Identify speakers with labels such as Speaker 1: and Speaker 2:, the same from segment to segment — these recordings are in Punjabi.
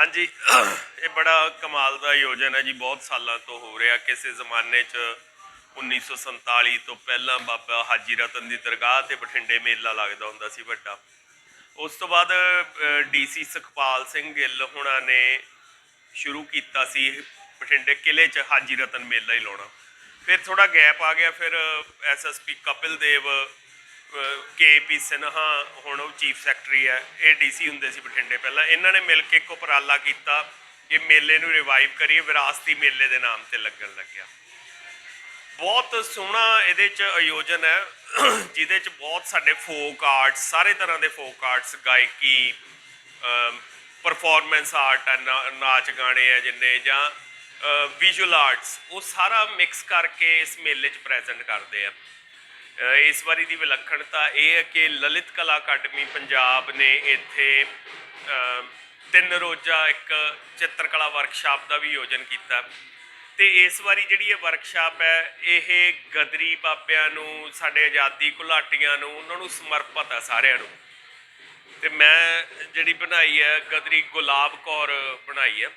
Speaker 1: ਹਾਂਜੀ, ਇਹ ਬੜਾ ਕਮਾਲ ਦਾ ਆਯੋਜਨ ਹੈ ਜੀ, ਬਹੁਤ ਸਾਲਾਂ ਤੋਂ ਹੋ ਰਿਹਾ। ਕਿਸੇ ਜ਼ਮਾਨੇ 'ਚ 1947 ਤੋਂ ਪਹਿਲਾਂ ਬਾਬਾ ਹਾਜੀ ਰਤਨ ਦੀ ਦਰਗਾਹ ਤੇ ਬਠਿੰਡੇ ਮੇਲਾ ਲੱਗਦਾ ਹੁੰਦਾ ਸੀ ਵੱਡਾ। ਉਸ ਤੋਂ ਬਾਅਦ ਡੀਸੀ ਸੁਖਪਾਲ ਸਿੰਘ ਗਿੱਲ ਹੁਣਾਂ ਨੇ ਸ਼ੁਰੂ ਕੀਤਾ ਸੀ ਬਠਿੰਡੇ ਕਿਲੇ 'ਚ ਹਾਜੀ ਰਤਨ ਮੇਲਾ ਹੀ ਲਾਉਣਾ। ਫਿਰ ਥੋੜਾ ਗੈਪ ਆ ਗਿਆ, ਫਿਰ ਐਸਐਸਪੀ ਕਪਿਲ ਦੇਵ ਕੇਪੀ ਸਿਨਹਾ ਹੁਣ ਉਹ ਚੀਫ ਸੈਕਟਰੀ ਹੈ, ਇਹ ਡੀਸੀ ਹੁੰਦੇ ਸੀ ਬਠਿੰਡੇ ਪਹਿਲਾਂ। ਇਹਨਾਂ ਨੇ ਮਿਲ ਕੇ ਇੱਕ ਉਪਰਾਲਾ ਕੀਤਾ ਇਹ ਮੇਲੇ ਨੂੰ ਰਿਵਾਈਵ ਕਰੀਏ, ਵਿਰਾਸਤੀ ਮੇਲੇ ਦੇ ਨਾਮ ਤੇ ਲੱਗਣ ਲੱਗਿਆ। ਬਹੁਤ ਸੋਹਣਾ ਇਹਦੇ ਚ ਆਯੋਜਨ ਹੈ, ਜਿਹਦੇ ਚ ਬਹੁਤ ਸਾਡੇ ਫੋਕ ਆਰਟਸ ਸਾਰੇ ਤਰ੍ਹਾਂ ਦੇ ਫੋਕ ਆਰਟਸ ਗਾਇਕੀ ਪਰਫਾਰਮੈਂਸ ਆਰਟ ਹੈ, ਨਾ- ਨਾਚ ਗਾਣੇ ਹੈ ਜਿੰਨੇ, ਜਾਂ ਵਿਜ਼ੂਅਲ ਆਰਟਸ ਉਹ ਸਾਰਾ ਮਿਕਸ ਕਰਕੇ ਇਸ ਮੇਲੇ 'ਚ ਪ੍ਰੈਜ਼ੈਂਟ ਕਰਦੇ ਆ। ਇਸ ਵਾਰੀ ਦੀ ਵਿਲੱਖਣਤਾ ਇਹ ਹੈ ਕਿ ਲਲਿਤ ਕਲਾ ਅਕਾਡਮੀ ਪੰਜਾਬ ਨੇ ਇੱਥੇ ਤਿੰਨ ਰੋਜ਼ਾ ਇੱਕ ਚਿੱਤਰਕਲਾ ਵਰਕਸ਼ਾਪ ਦਾ ਵੀ ਆਯੋਜਨ ਕੀਤਾ। ਤੇ ਇਸ ਵਾਰੀ ਜਿਹੜੀ ਇਹ ਵਰਕਸ਼ਾਪ ਹੈ, ਇਹ ਗਦਰੀ ਬਾਬਿਆਂ ਨੂੰ, ਸਾਡੇ ਆਜ਼ਾਦੀ ਘੁਲਾਟੀਆਂ ਨੂੰ, ਉਹਨਾਂ ਨੂੰ ਸਮਰਪਿਤ ਹੈ ਸਾਰਿਆਂ ਨੂੰ। ਤੇ ਮੈਂ ਜਿਹੜੀ ਬਣਾਈ ਹੈ, ਗਦਰੀ ਗੁਲਾਬ ਕੌਰ ਬਣਾਈ ਹੈ।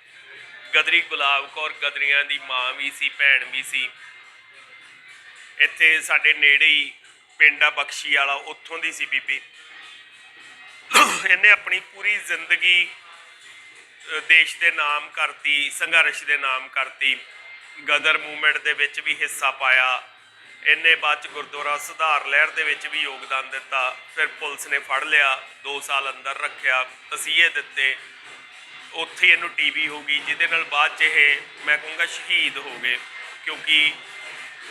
Speaker 1: ਗਦਰੀ ਗੁਲਾਬ ਕੌਰ, ਗਦਰੀਆਂ ਦੀ ਮਾਂ ਵੀ ਸੀ, ਭੈਣ ਵੀ ਸੀ। ਇੱਥੇ ਸਾਡੇ ਨੇੜੇ ਹੀ ਪਿੰਡ ਆ ਬਖਸ਼ੀ ਵਾਲਾ, ਉੱਥੋਂ ਦੀ ਸੀ ਬੀਬੀ। ਇਹਨੇ ਆਪਣੀ ਪੂਰੀ ਜ਼ਿੰਦਗੀ ਦੇਸ਼ ਦੇ ਨਾਮ ਕਰਤੀ, ਸੰਘਰਸ਼ ਦੇ ਨਾਮ ਕਰਤੀ। ਗਦਰ ਮੂਵਮੈਂਟ ਦੇ ਵਿੱਚ ਵੀ ਹਿੱਸਾ ਪਾਇਆ। ਇਹਨੇ ਬਾਅਦ ਚ ਗੁਰਦੁਆਰਾ ਸੁਧਾਰ ਲਹਿਰ ਦੇ ਵਿੱਚ ਵੀ ਯੋਗਦਾਨ ਦਿੱਤਾ। ਫਿਰ ਪੁਲਿਸ ਨੇ ਫੜ ਲਿਆ 2 ਸਾਲ ਅੰਦਰ ਰੱਖਿਆ, ਤਸੀਹੇ ਦਿੱਤੇ। ਉੱਥੇ ਇਹਨੂੰ ਟੀਵੀ ਹੋ ਗਈ, ਜਿਹਦੇ ਨਾਲ ਬਾਅਦ ਚ ਇਹ, ਮੈਂ ਕਹੂੰਗਾ, ਸ਼ਹੀਦ ਹੋ ਗਏ। ਕਿਉਂਕਿ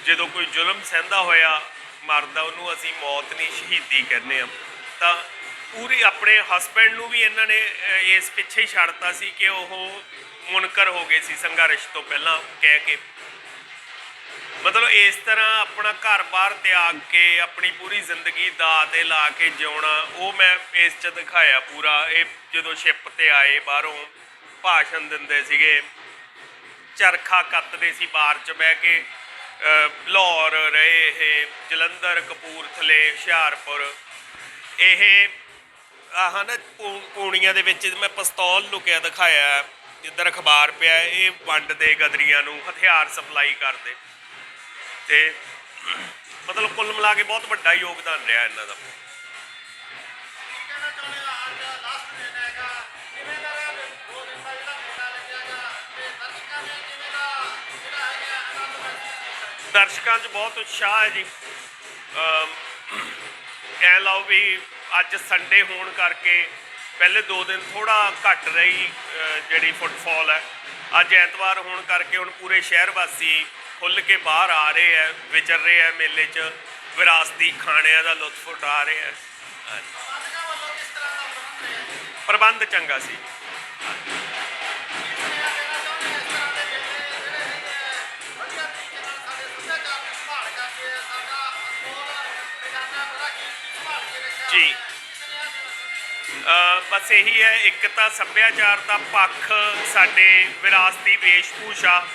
Speaker 1: ਜਦੋਂ ਕੋਈ ਜ਼ੁਲਮ ਸਹਿੰਦਾ ਹੋਇਆ, ਮਰਦਾ ਉਹਨੂੰ ਅਸੀਂ ਮੌਤ ਨਹੀਂ ਸ਼ਹੀਦੀ ਕਹਿੰਦੇ ਆ ਤਾਂ ਪੂਰੀ ਆਪਣੇ ਹਸਬੈਂਡ ਨੂੰ ਵੀ ਇਹਨਾਂ ਨੇ ਇਸ ਪਿੱਛੇ ਹੀ ਛੱਡਤਾ ਸੀ ਕਿ ਉਹ ਮੁਨਕਰ ਹੋ ਗਏ ਸੀ ਸੰਘਰਸ਼ ਤੋਂ ਪਹਿਲਾਂ ਕਹਿ ਕੇ। ਮਤਲਬ ਇਸ ਤਰ੍ਹਾਂ ਆਪਣਾ ਘਰ-ਬਾਰ ਤਿਆਗ ਕੇ, ਆਪਣੀ ਪੂਰੀ ਜ਼ਿੰਦਗੀ ਦਾ ਤੇ ਲਾ ਕੇ ਜਿਉਣਾ, ਉਹ ਮੈਂ ਇਸ 'ਚ ਦਿਖਾਇਆ ਪੂਰਾ। ਇਹ ਜਦੋਂ ਸ਼ਿਪ ਤੇ ਆਏ, ਬਾਹਰੋਂ ਭਾਸ਼ਣ ਦਿੰਦੇ ਸੀਗੇ, ਚਰਖਾ ਕੱਤਦੇ ਸੀ ਬਾਰ 'ਚ ਬਹਿ ਕੇ। ਲਾਹੌਰ ਰਹੇ ਇਹ ਜਲੰਧਰ ਕਪੂਰਥਲੇ ਹੁਸ਼ਿਆਰਪੁਰ। ਇਹ ਆਹ ਨਾ ਪੂ- ਪੂਣੀਆਂ ਦੇ ਵਿੱਚ ਮੈਂ ਪਿਸਤੌਲ ਲੁਕਿਆ ਦਿਖਾਇਆ ਜਿੱਧਰ ਅਖਬਾਰ ਪਿਆ ਹੈ, ਇਹ ਵੰਡਦੇ ਗਦਰੀਆਂ ਨੂੰ ਹਥਿਆਰ ਸਪਲਾਈ ਕਰਦੇ। ਤੇ ਮਤਲਬ ਕੁੱਲ ਮਿਲਾ ਕੇ ਬਹੁਤ ਵੱਡਾ ਯੋਗਦਾਨ ਰਿਹਾ ਇਹਨਾਂ ਦਾ।
Speaker 2: ਦਰਸ਼ਕਾਂ
Speaker 1: 'ਚ ਬਹੁਤ ਉਤਸ਼ਾਹ ਹੈ ਜੀ। ਅਮ ਐ ਲਾਓ ਵੀ ਅੱਜ ਸੰਡੇ ਹੋਣ ਕਰਕੇ ਪਹਿਲੇ ਦੋ ਦਿਨ ਥੋੜਾ ਘੱਟ ਰਹੀ ਜਿਹੜੀ ਫੁੱਟਫਾਲ ਹੈ। ਅੱਜ ਐਤਵਾਰ ਹੋਣ ਕਰਕੇ ਹੁਣ ਪੂਰੇ ਸ਼ਹਿਰ ਵਾਸੀ ਖੁੱਲ ਕੇ ਬਾਹਰ ਆ ਰਹੇ ਹੈ, ਵਿਚਰ ਰਹੇ ਹੈ ਮੇਲੇ 'ਚ, ਵਿਰਾਸਤੀ ਖਾਣਿਆਂ ਦਾ ਲੁਤਫ ਉਠਾ ਰਹੇ ਹੈ।
Speaker 2: ਪ੍ਰਬੰਧ
Speaker 1: ਚੰਗਾ ਸੀ। ਬਸ ਇਹੀ ਹੈ ਇੱਕ ਤਾਂ ਸੱਭਿਆਚਾਰ ਦਾ ਪੱਖ ਸਾਡੇ ਵਿਰਾਸਤੀ ਵੇਸ਼ਭੂਸ਼ਾ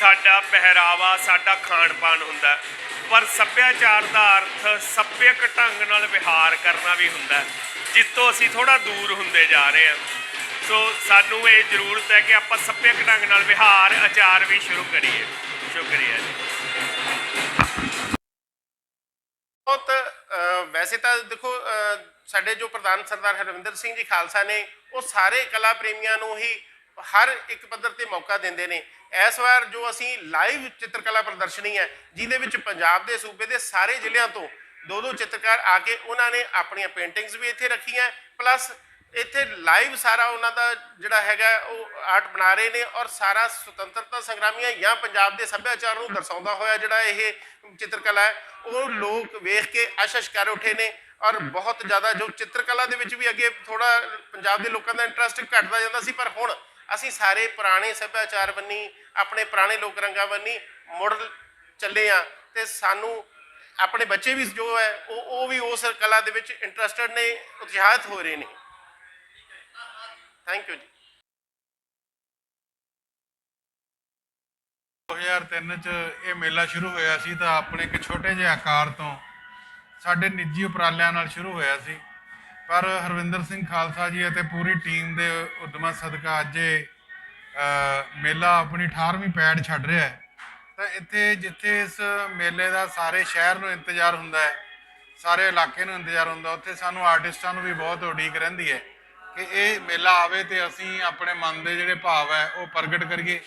Speaker 1: ਸਾਡਾ ਪਹਿਰਾਵਾ ਸਾਡਾ ਖਾਣ ਪਾਣ ਹੁੰਦਾ ਪਰ ਸੱਭਿਆਚਾਰ ਦਾ ਅਰਥ ਸੱਭਿਅਕ ਢੰਗ ਨਾਲ ਵਿਹਾਰ ਕਰਨਾ ਵੀ ਹੁੰਦਾ ਹੈ, ਜਿੱਤੋਂ ਅਸੀਂ ਥੋੜਾ ਦੂਰ ਹੁੰਦੇ ਜਾ ਰਹੇ ਹਾਂ। ਸੋ ਸਾਨੂੰ ਇਹ ਜ਼ਰੂਰਤ ਹੈ ਕਿ ਆਪਾਂ ਸੱਭਿਅਕ ਢੰਗ ਨਾਲ ਵਿਹਾਰ ਆਚਾਰ ਵੀ ਸ਼ੁਰੂ ਕਰੀਏ। ਸ਼ੁਕਰੀਆ ਜੀ।
Speaker 3: ਬਹੁਤ ਵੈਸੇ ਤਾਂ ਦੇਖੋ ਸਾਡੇ ਜੋ ਪ੍ਰਧਾਨ ਸਰਦਾਰ ਹਰਵਿੰਦਰ ਸਿੰਘ ਜੀ ਖਾਲਸਾ ਨੇ, ਉਹ ਸਾਰੇ ਕਲਾ ਪ੍ਰੇਮੀਆਂ ਨੂੰ ਹੀ ਹਰ ਇੱਕ ਪੱਧਰ ਤੇ ਮੌਕਾ ਦਿੰਦੇ ਨੇ। ਇਸ ਵਾਰ ਜੋ ਅਸੀਂ ਲਾਈਵ ਚਿੱਤਰਕਲਾ ਪ੍ਰਦਰਸ਼ਨੀ ਹੈ, ਜਿਹਦੇ ਵਿੱਚ ਪੰਜਾਬ ਦੇ ਸੂਬੇ ਦੇ ਸਾਰੇ ਜ਼ਿਲ੍ਹਿਆਂ ਤੋਂ ਦੋ ਦੋ ਚਿੱਤਰਕਾਰ ਆ ਕੇ ਉਹਨਾਂ ਨੇ ਆਪਣੀਆਂ ਪੇਂਟਿੰਗਸ ਵੀ ਇੱਥੇ ਰੱਖੀਆਂ ਪਲੱਸ ਇੱਥੇ ਲਾਈਵ ਸਾਰਾ ਉਹਨਾਂ ਦਾ ਜਿਹੜਾ ਹੈਗਾ ਉਹ ਆਰਟ ਬਣਾ ਰਹੇ ਨੇ ਔਰ ਸਾਰਾ ਸੁਤੰਤਰਤਾ ਸੰਗਰਾਮੀਆਂ ਜਾਂ ਪੰਜਾਬ ਦੇ ਸੱਭਿਆਚਾਰ ਨੂੰ ਦਰਸਾਉਂਦਾ ਹੋਇਆ ਜਿਹੜਾ ਇਹ ਚਿੱਤਰਕਲਾ ਹੈ, ਉਹ ਲੋਕ ਵੇਖ ਕੇ ਆਸ਼ਸ਼ ਕਰ ਉੱਠੇ ਨੇ ਔਰ ਬਹੁਤ ਜ਼ਿਆਦਾ ਜੋ ਚਿੱਤਰਕਲਾ ਦੇ ਵਿੱਚ ਵੀ ਅੱਗੇ ਥੋੜਾ ਪੰਜਾਬ ਦੇ ਲੋਕਾਂ ਦਾ ਇੰਟਰਸਟ ਘਟਦਾ ਜਾਂਦਾ ਸੀ, ਪਰ ਹੁਣ ਅਸੀਂ ਸਾਰੇ ਪੁਰਾਣੇ ਸੱਭਿਆਚਾਰ ਬੰਨੀ, ਆਪਣੇ ਪੁਰਾਣੇ ਲੋਕ ਰੰਗਾਂ ਬੰਨੀ, ਮੁੜ ਚੱਲੇ ਆ ਤੇ ਸਾਨੂੰ ਆਪਣੇ ਬੱਚੇ ਵੀ ਜੋ ਹੈ, ਉਹ ਉਹ ਵੀ ਉਸ ਕਲਾ ਦੇ ਵਿੱਚ ਇੰਟਰਸਟਡ ਨੇ, ਉਤਸ਼ਾਹਿਤ ਹੋ ਰਹੇ ਨੇ। ਥੈਂਕ ਯੂ ਜੀ
Speaker 4: 2003 ਚ ਇਹ ਮੇਲਾ ਸ਼ੁਰੂ ਹੋਇਆ ਸੀ ਤਾਂ ਆਪਣੇ ਇੱਕ ਛੋਟੇ ਜਿਹੇ ਆਕਾਰ ਤੋਂ ਸਾਡੇ ਨਿੱਜੀ ਉਪਰਾਲਿਆਂ ਨਾਲ ਸ਼ੁਰੂ ਹੋਇਆ ਸੀ। ਪਰ ਹਰਵਿੰਦਰ ਸਿੰਘ ਖਾਲਸਾ ਜੀ ਅਤੇ ਪੂਰੀ ਟੀਮ ਦੇ ਉਦਮਾਂ ਸਦਕਾ ਅੱਜ ਇਹ ਮੇਲਾ ਆਪਣੀ 18ਵੀਂ ਪੈੜ ਛੱਡ ਰਿਹਾ ਹੈ। ਤਾਂ ਇੱਥੇ ਜਿੱਥੇ ਇਸ ਮੇਲੇ ਦਾ ਸਾਰੇ ਸ਼ਹਿਰ ਨੂੰ ਇੰਤਜ਼ਾਰ ਹੁੰਦਾ ਹੈ, ਸਾਰੇ ਇਲਾਕੇ ਨੂੰ ਇੰਤਜ਼ਾਰ ਹੁੰਦਾ, ਉੱਥੇ ਸਾਨੂੰ ਆਰਟਿਸਟਾਂ ਨੂੰ ਵੀ ਬਹੁਤ ਉਡੀਕ ਰਹਿੰਦੀ ਹੈ। ਕਿ ਇਹ ਮੇਲਾ ਆਵੇ ਤੇ ਅਸੀਂ ਆਪਣੇ ਮਨ ਦੇ ਜਿਹੜੇ ਭਾਵ ਹੈ ਉਹ ਪ੍ਰਗਟ ਕਰੀਏ,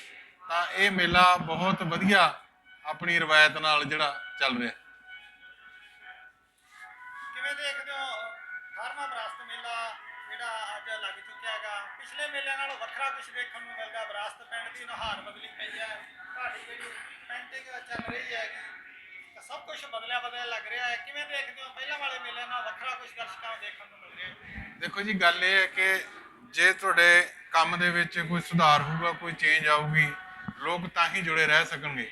Speaker 4: ਤਾਂ ਇਹ ਮੇਲਾ ਬਹੁਤ ਵਧੀਆ ਆਪਣੀ ਰਵਾਇਤ ਨਾਲ ਜਿਹੜਾ ਚੱਲ ਰਿਹਾ।
Speaker 2: ਕਿਵੇਂ ਦੇਖਦੇ ਹੋ? 18ਵਾਂ ਵਿਰਾਸਤ ਮੇਲਾ ਜਿਹੜਾ ਅੱਜ ਲੱਗ ਚੁੱਕਿਆ ਹੈਗਾ। ਪਿਛਲੇ ਮੇਲਿਆਂ ਨਾਲੋਂ ਵੱਖਰਾ ਕੁਝ ਦੇਖਣ ਨੂੰ ਮਿਲਦਾ। ਵਿਰਾਸਤ ਪਿੰਡ ਦੀ ਨੁਹਾਰ ਬਦਲੀ ਪਈ ਹੈ। ਤੁਹਾਡੀ ਜਿਹੜੀ ਪੈਂਟਿੰਗ ਚੱਲ ਰਹੀ ਹੈਗੀ ਸਭ ਕੁਝ ਬਦਲਿਆ ਬਦਲਿਆ ਲੱਗ ਰਿਹਾ ਹੈ। ਕਿਵੇਂ ਦੇਖਦੇ ਹੋ? ਪਹਿਲਾਂ ਵਾਲੇ ਮੇਲਿਆਂ ਨਾਲ ਵੱਖਰਾ ਕੁਝ ਦਰਸ਼ਕਾਂ ਨੂੰ ਦੇਖਣ ਨੂੰ ਮਿਲ ਰਿਹਾ
Speaker 4: ਦੇਖੋ ਜੀ, ਗੱਲ ਇਹ ਹੈ ਕਿ ਜੇ ਤੁਹਾਡੇ ਕੰਮ ਦੇ ਵਿੱਚ ਕੋਈ ਸੁਧਾਰ ਹੋਊਗਾ, ਕੋਈ ਚੇਂਜ ਆਊਗੀ, ਲੋਕ ਤਾਂ ਹੀ ਜੁੜੇ ਰਹਿ ਸਕਣਗੇ।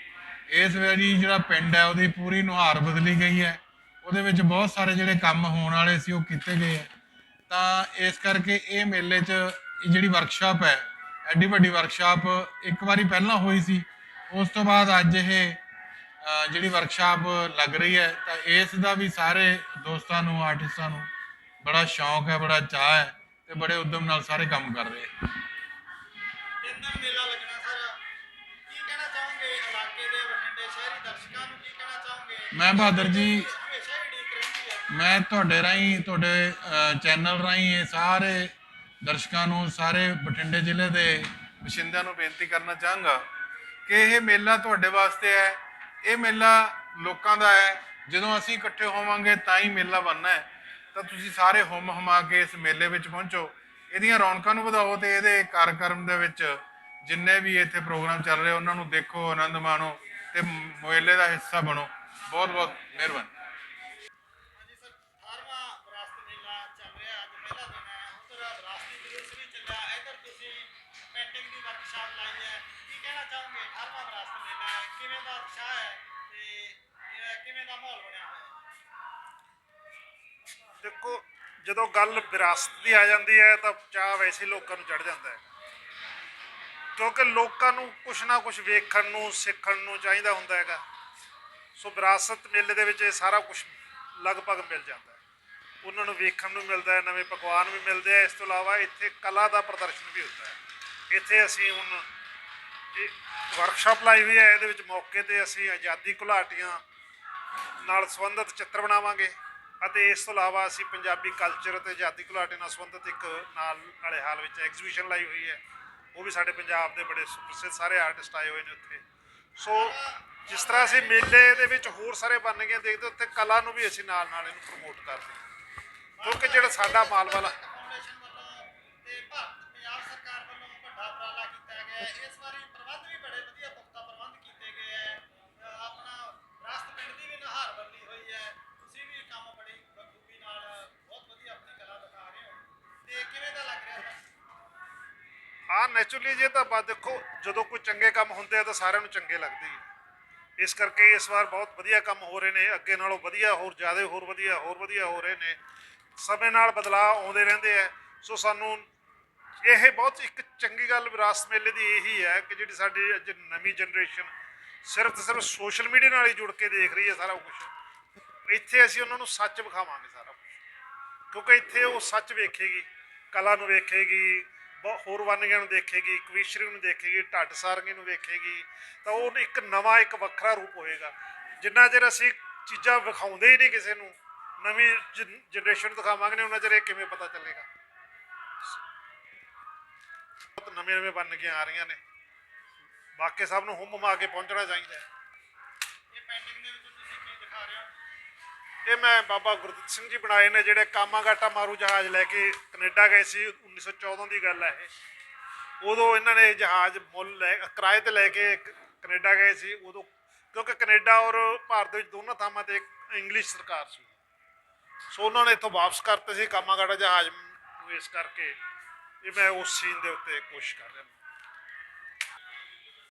Speaker 4: ਇਸ ਵਾਰੀ ਜਿਹੜਾ ਪਿੰਡ ਹੈ, ਉਹਦੀ ਪੂਰੀ ਨੁਹਾਰ ਬਦਲੀ ਗਈ ਹੈ। ਉਹਦੇ ਵਿੱਚ ਬਹੁਤ ਸਾਰੇ ਜਿਹੜੇ ਕੰਮ ਹੋਣ ਵਾਲੇ ਸੀ, ਉਹ ਕੀਤੇ ਗਏ ਹੈ। ਤਾਂ ਇਸ ਕਰਕੇ ਇਹ ਮੇਲੇ 'ਚ ਜਿਹੜੀ ਵਰਕਸ਼ਾਪ ਹੈ, ਐਡੀ ਵੱਡੀ ਵਰਕਸ਼ਾਪ ਇੱਕ ਵਾਰੀ ਪਹਿਲਾਂ ਹੋਈ ਸੀ। ਉਸ ਤੋਂ ਬਾਅਦ ਅੱਜ ਇਹ ਜਿਹੜੀ ਵਰਕਸ਼ਾਪ ਲੱਗ ਰਹੀ ਹੈ ਤਾਂ ਇਸ ਦਾ ਵੀ ਸਾਰੇ ਦੋਸਤਾਂ ਨੂੰ ਆਰਟਿਸਟਾਂ ਨੂੰ ਬੜਾ ਸ਼ੌਂਕ ਹੈ ਬੜਾ ਚਾਹ ਹੈ ਤੇ ਬੜੇ ਉਦਮ ਨਾਲ ਸਾਰੇ ਕੰਮ ਕਰ ਰਹੇ ਹੈ।
Speaker 2: ਤਿੰਨ ਦਿਨ ਮੇਲਾ ਲੱਗਣਾ ਸਰ। ਕੀ ਕਹਿਣਾ ਚਾਹੋਗੇ ਇਲਾਕੇ ਦੇ ਬਠਿੰਡੇ ਸ਼ਹਿਰੀ ਦਰਸ਼ਕਾਂ ਨੂੰ? ਕੀ ਕਹਿਣਾ ਚਾਹੋਗੇ?
Speaker 4: ਮੈਂ ਬਹਾਦਰ ਜੀ ਮੈਂ ਤੁਹਾਡੇ ਰਾਹੀਂ ਤੁਹਾਡੇ ਚੈਨਲ ਰਾਹੀਂ ਇਹ ਸਾਰੇ ਦਰਸ਼ਕਾਂ ਨੂੰ ਸਾਰੇ ਬਠਿੰਡੇ ਜ਼ਿਲ੍ਹੇ ਦੇ ਵਸਿੰਦਿਆਂ ਨੂੰ ਬੇਨਤੀ ਕਰਨਾ ਚਾਹਾਂਗਾ ਕਿ ਇਹ ਮੇਲਾ ਤੁਹਾਡੇ ਵਾਸਤੇ ਹੈ ਇਹ ਮੇਲਾ ਲੋਕਾਂ ਦਾ ਹੈ। ਜਦੋਂ ਅਸੀਂ ਇਕੱਠੇ ਹੋਵਾਂਗੇ, ਤਾਂ ਹੀ ਮੇਲਾ ਬਣਨਾ ਹੈ। ਤਾਂ ਤੁਸੀਂ ਸਾਰੇ ਹੁਮ ਹਮਾ ਕੇ ਇਸ ਮੇਲੇ ਵਿੱਚ ਪਹੁੰਚੋ। ਇਹਦੀਆਂ ਰੌਣਕਾਂ ਨੂੰ ਵਧਾਓ ਤੇ ਇਹਦੇ ਕਾਰਜਕ੍ਰਮ ਦੇ ਵਿੱਚ ਜਿੰਨੇ ਵੀ ਇੱਥੇ ਪ੍ਰੋਗਰਾਮ ਚੱਲ ਰਹੇ, ਉਹਨਾਂ ਨੂੰ ਦੇਖੋ, ਆਨੰਦ ਮਾਣੋ ਤੇ ਮੇਲੇ ਦਾ ਹਿੱਸਾ ਬਣੋ। ਬਹੁਤ ਬਹੁਤ ਮਿਹਰਬਾਨੀ।
Speaker 5: ਦੇਖੋ, ਜਦੋਂ ਗੱਲ ਵਿਰਾਸਤ ਦੀ ਆ ਜਾਂਦੀ ਹੈ, ਤਾਂ ਚਾਹ ਵੈਸੇ ਲੋਕਾਂ ਨੂੰ ਚੜ ਜਾਂਦਾ ਹੈ। ਕਿਉਂਕਿ ਲੋਕਾਂ ਨੂੰ ਕੁਛ ਨਾ ਕੁਛ ਵੇਖਣ ਨੂੰ, ਸਿੱਖਣ ਨੂੰ ਚਾਹੀਦਾ ਹੁੰਦਾ ਹੈਗਾ। ਸੋ ਵਿਰਾਸਤ ਮੇਲੇ ਦੇ ਵਿੱਚ ਇਹ ਸਾਰਾ ਕੁਝ ਲਗਭਗ ਮਿਲ ਜਾਂਦਾ ਹੈ। ਉਹਨਾਂ ਨੂੰ ਵੇਖਣ ਨੂੰ ਮਿਲਦਾ ਹੈ, ਨਵੇਂ ਪਕਵਾਨ ਵੀ ਮਿਲਦੇ ਆ ਇਸ ਤੋਂ ਇਲਾਵਾ ਇੱਥੇ ਕਲਾ ਦਾ ਪ੍ਰਦਰਸ਼ਨ ਵੀ ਹੁੰਦਾ ਹੈ। ਇੱਥੇ ਅਸੀਂ ਹੁਣ ਇਹ ਵਰਕਸ਼ਾਪ ਲਾਈ ਹੋਈ ਹੈ, ਇਹਦੇ ਵਿੱਚ ਮੌਕੇ ਤੇ ਅਸੀਂ ਆਜ਼ਾਦੀ ਘੁਲਾਟੀਆਂ ਨਾਲ ਸੰਬੰਧਿਤ ਚਿੱਤਰ ਬਣਾਵਾਂਗੇ। ਅਤੇ ਇਸ ਤੋਂ ਇਲਾਵਾ ਅਸੀਂ ਪੰਜਾਬੀ ਕਲਚਰ ਅਤੇ ਆਜ਼ਾਦੀ ਘੁਲਾਟੇ ਨਾਲ ਸੰਬੰਧਿਤ ਇੱਕ ਨਾਲ ਵਾਲੇ ਹਾਲ ਵਿੱਚ ਐਗਜ਼ੀਬਿਸ਼ਨ ਲਾਈ ਹੋਈ ਹੈ। ਉਹ ਵੀ ਸਾਡੇ ਪੰਜਾਬ ਦੇ ਬੜੇ ਸੁਪ੍ਰਸਿੱਧ ਸਾਰੇ ਆਰਟਿਸਟ ਆਏ ਹੋਏ ਨੇ ਉੱਥੇ। ਸੋ ਜਿਸ ਤਰ੍ਹਾਂ ਅਸੀਂ ਮੇਲੇ ਦੇ ਵਿੱਚ ਹੋਰ ਸਾਰੇ ਬਣ ਗਏ, ਦੇਖਦੇ ਉੱਥੇ ਕਲਾ ਨੂੰ ਵੀ ਅਸੀਂ ਨਾਲ ਨਾਲ ਇਹਨੂੰ ਪ੍ਰਮੋਟ ਕਰਦੇ ਹਾਂ। ਕਿਉਂਕਿ ਜਿਹੜਾ ਸਾਡਾ ਮਾਲਵਾ ਵਾਲਾ
Speaker 2: ਫਾਊਂਡੇਸ਼ਨ ਵੱਲੋਂ ਤੇ ਭਾਰਤ ਪੰਜਾਬ ਸਰਕਾਰ ਵੱਲੋਂ ਵੱਡਾ ਉਪਰਾਲਾ ਕੀਤਾ ਗਿਆ ਇਸ ਵਾਰੀ
Speaker 5: ਨੈਚੁਰਲੀ ਜੇ ਤਾਂ ਬਾਅਦ ਦੇਖੋ, ਜਦੋਂ ਕੋਈ ਚੰਗੇ ਕੰਮ ਹੁੰਦੇ ਆ ਤਾਂ ਸਾਰਿਆਂ ਨੂੰ ਚੰਗੇ ਲੱਗਦੇ ਹੀ ਆ। ਇਸ ਕਰਕੇ ਇਸ ਵਾਰ ਬਹੁਤ ਵਧੀਆ ਕੰਮ ਹੋ ਰਹੇ ਨੇ, ਅੱਗੇ ਨਾਲੋਂ ਵਧੀਆ, ਹੋਰ ਜ਼ਿਆਦਾ ਹੋਰ ਵਧੀਆ ਹੋਰ ਵਧੀਆ ਹੋ ਰਹੇ ਨੇ। ਸਮੇਂ ਨਾਲ ਬਦਲਾਅ ਆਉਂਦੇ ਰਹਿੰਦੇ ਆ। ਸੋ ਸਾਨੂੰ ਇਹ ਬਹੁਤ ਇੱਕ ਚੰਗੀ ਗੱਲ ਵਿਰਾਸਤ ਮੇਲੇ ਦੀ ਇਹੀ ਹੈ ਕਿ ਜਿਹੜੀ ਸਾਡੀ ਅੱਜ ਨਵੀਂ ਜਨਰੇਸ਼ਨ ਸਿਰਫ ਤੇ ਸਿਰਫ ਸੋਸ਼ਲ ਮੀਡੀਆ ਨਾਲ ਹੀ ਜੁੜ ਕੇ ਦੇਖ ਰਹੀ ਹੈ ਸਾਰਾ ਕੁਝ ਇੱਥੇ ਅਸੀਂ ਉਹਨਾਂ ਨੂੰ ਸੱਚ ਵਿਖਾਵਾਂਗੇ ਸਾਰਾ ਕੁਝ ਕਿਉਂਕਿ ਇੱਥੇ ਉਹ ਸੱਚ ਵੇਖੇਗੀ, ਕਲਾ ਨੂੰ ਵੇਖੇਗੀ ਬਹੁਤ ਹੋਰ ਵੰਨਗੀਆਂ ਨੂੰ ਦੇਖੇਗੀ ਕਵੀਸ਼ਰੀ ਨੂੰ ਦੇਖੇਗੀ, ਢੱਡ ਸਾਰੰਗੀ ਨੂੰ ਵੇਖੇਗੀ ਤਾਂ ਉਹ ਇੱਕ ਨਵਾਂ, ਇੱਕ ਵੱਖਰਾ ਰੂਪ ਹੋਏਗਾ। ਜਿੰਨਾ ਚਿਰ ਅਸੀਂ ਚੀਜ਼ਾਂ ਵਿਖਾਉਂਦੇ ਹੀ ਨਹੀਂ ਕਿਸੇ ਨੂੰ, ਨਵੀਂ ਜਨਰੇਸ਼ਨ ਦਿਖਾਵਾਂਗੇ ਨਹੀਂ, ਉਹਨਾਂ ਚਿਰ ਇਹ ਕਿਵੇਂ ਪਤਾ ਚੱਲੇਗਾ। ਬਹੁਤ ਨਵੇਂ ਨਵੇਂ ਵੰਨਗੀਆਂ ਆ ਰਹੀਆਂ ਨੇ। ਬਾਕੀ ਸਭ ਨੂੰ ਹੁਮ ਮਾ ਕੇ ਪਹੁੰਚਣਾ ਚਾਹੀਦਾ ਹੈ
Speaker 2: ਇਹ ਪੈਂਟਿੰਗ ਦੇ ਵਿੱਚ ਤੁਸੀਂ ਕੀ ਦਿਖਾ ਰਹੇ ਹੋ
Speaker 5: ਇਹ ਮੈਂ ਬਾਬਾ ਗੁਰਦਿੱਤ ਸਿੰਘ ਜੀ ਬਣਾਏ ਨੇ ਜਿਹੜੇ ਕਾਮਾਗਾਟਾ ਮਾਰੂ ਜਹਾਜ਼ ਲੈ ਕੇ ਕੈਨੇਡਾ ਗਏ ਸੀ 1914 ਦੀ ਗੱਲ ਹੈ ਇਹ। ਉਦੋਂ ਇਹਨਾਂ ਨੇ ਇਹ ਜਹਾਜ਼ ਮੁੱਲ ਲੈ, ਕਿਰਾਏ ਤੇ ਲੈ ਕੇ ਕ- ਕੈਨੇਡਾ ਗਏ ਸੀ। ਉਦੋਂ ਕਿਉਂਕਿ ਕੈਨੇਡਾ ਔਰ ਭਾਰਤ ਵਿੱਚ ਦੋਨਾਂ ਥਾਵਾਂ ਤੇ ਇੰਗਲਿਸ਼ ਸਰਕਾਰ ਸੀ। ਸੋ ਉਹਨਾਂ ਨੇ ਇੱਥੋਂ ਵਾਪਸ ਕਰਤੇ ਸੀ ਕਾਮਾਗਾਟਾ ਜਹਾਜ਼ ਨੂੰ ਇਸ ਕਰਕੇ। ਇਹ ਮੈਂ ਉਸ ਸੀਨ ਦੇ ਉੱਤੇ ਕੋਸ਼ਿਸ਼ ਕਰ ਰਿਹਾ